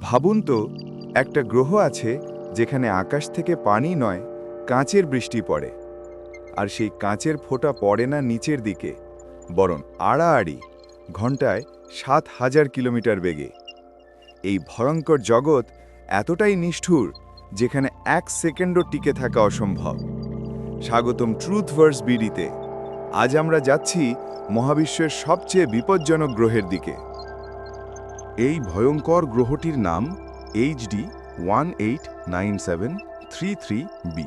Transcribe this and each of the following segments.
ভাবুন তো, একটা গ্রহ আছে যেখানে আকাশ থেকে পানি নয়, কাঁচের বৃষ্টি পড়ে। আর সেই কাঁচের ফোঁটা পড়ে না নিচের দিকে, বরং আড়াআড়ি, ঘন্টায় সাত হাজার কিলোমিটার বেগে। এই ভয়ঙ্কর জগৎ এতটাই নিষ্ঠুর যেখানে এক সেকেন্ডও টিকে থাকা অসম্ভব। স্বাগতম ট্রুথ ভার্স বিডিতে। আজ আমরা যাচ্ছি মহাবিশ্বের সবচেয়ে বিপজ্জনক গ্রহের দিকে। এই ভয়ঙ্কর গ্রহটির নাম HD one eight nine seven three three b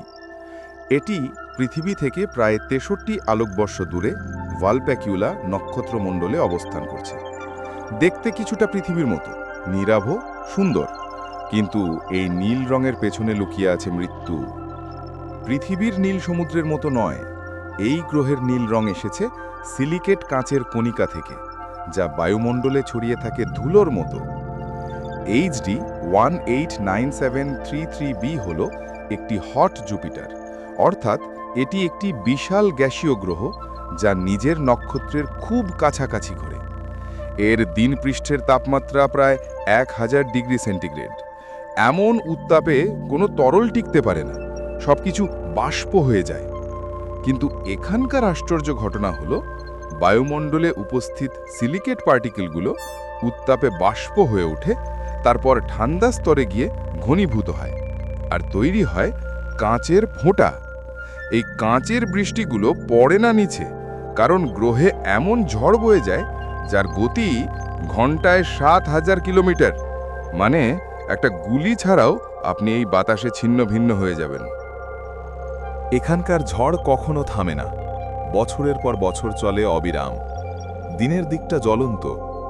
এটি পৃথিবী থেকে প্রায় তেষট্টি আলোকবর্ষ দূরে ভালপ্যাকিউলা নক্ষত্রমণ্ডলে অবস্থান করছে। দেখতে কিছুটা পৃথিবীর মতো নিরাভ সুন্দর। কিন্তু এই নীল রঙের পেছনে লুকিয়ে আছে মৃত্যু। পৃথিবীর নীল সমুদ্রের মতো নয়, এই গ্রহের নীল রং এসেছে সিলিকেট কাঁচের কণিকা থেকে। যা বায়ুমণ্ডলে ছড়িয়ে থাকে ধুলোর মতো। HD one eight nine seven three three b হল একটি হট জুপিটার। অর্থাৎ এটি একটি বিশাল গ্যাসীয় গ্রহ যা নিজের নক্ষত্রের খুব কাছাকাছি ঘোরে এর দিন পৃষ্ঠের তাপমাত্রা প্রায় এক হাজার ডিগ্রি সেন্টিগ্রেড। এমন উত্তাপে কোনো তরল টিকতে পারে না, সবকিছু বাষ্প হয়ে যায়। কিন্তু এখানকার আশ্চর্য ঘটনা হলো বায়ুমণ্ডলে উপস্থিত সিলিকেট পার্টিকেলগুলো উত্তাপে বাষ্প হয়ে ওঠে, তারপর ঠান্ডা স্তরে গিয়ে ঘনীভূত হয় আর তৈরি হয় কাঁচের ফোঁটা। এই কাঁচের বৃষ্টিগুলো পড়ে না নিচে, কারণ গ্রহে এমন ঝড় বয়ে যায় যার গতি ঘন্টায় সাত হাজার কিলোমিটার। মানে একটা গুলি ছাড়াও আপনি এই বাতাসে ছিন্ন ভিন্ন হয়ে যাবেন। এখানকার ঝড় কখনো থামে না। বছরের পর বছর চলে অবিরাম। দিনের দিকটা জ্বলন্ত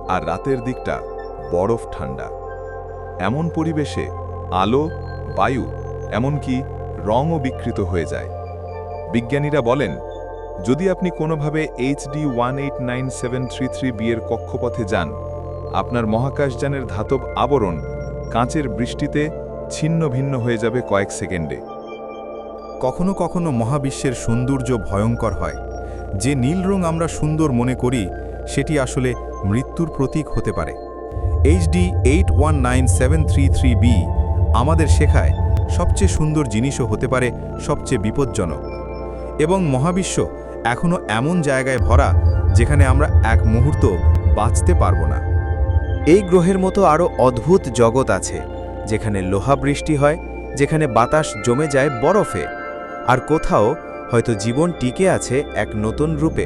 আর রাতের দিকটা বরফ ঠান্ডা। এমন পরিবেশে আলো, বায়ু, এমনকি রঙও বিকৃত হয়ে যায়। বিজ্ঞানীরা বলেন, যদি আপনি কোনোভাবে HD one eight nine seven three three বিয়ের কক্ষপথে যান, আপনার মহাকাশযানের ধাতব আবরণ কাঁচের বৃষ্টিতে ছিন্ন ভিন্ন হয়ে যাবে কয়েক সেকেন্ডে। কখনো কখনো মহাবিশ্বের সৌন্দর্য ভয়ঙ্কর হয়। যে নীল রং আমরা সুন্দর মনে করি, সেটি আসলে মৃত্যুর প্রতীক হতে পারে। HD eight one nine seven three three b আমাদের শেখায় সবচেয়ে সুন্দর জিনিসও হতে পারে সবচেয়ে বিপজ্জনক। এবং মহাবিশ্ব এখনও এমন জায়গায় ভরা যেখানে আমরা এক মুহূর্ত বাঁচতে পারব না। এই গ্রহের মতো আরও অদ্ভুত জগৎ আছে, যেখানে লোহা বৃষ্টি হয়, যেখানে বাতাস জমে যায় বরফে, আর কোথাও হয়তো জীবন টিকে আছে এক নতুন রূপে।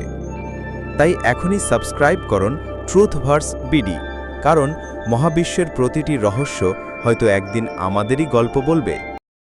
তাই এখনই সাবস্ক্রাইব করুন ট্রুথ ভার্স বিডি কারণ মহাবিশ্বের প্রতিটি রহস্য হয়তো একদিন আমাদেরই গল্প বলবে।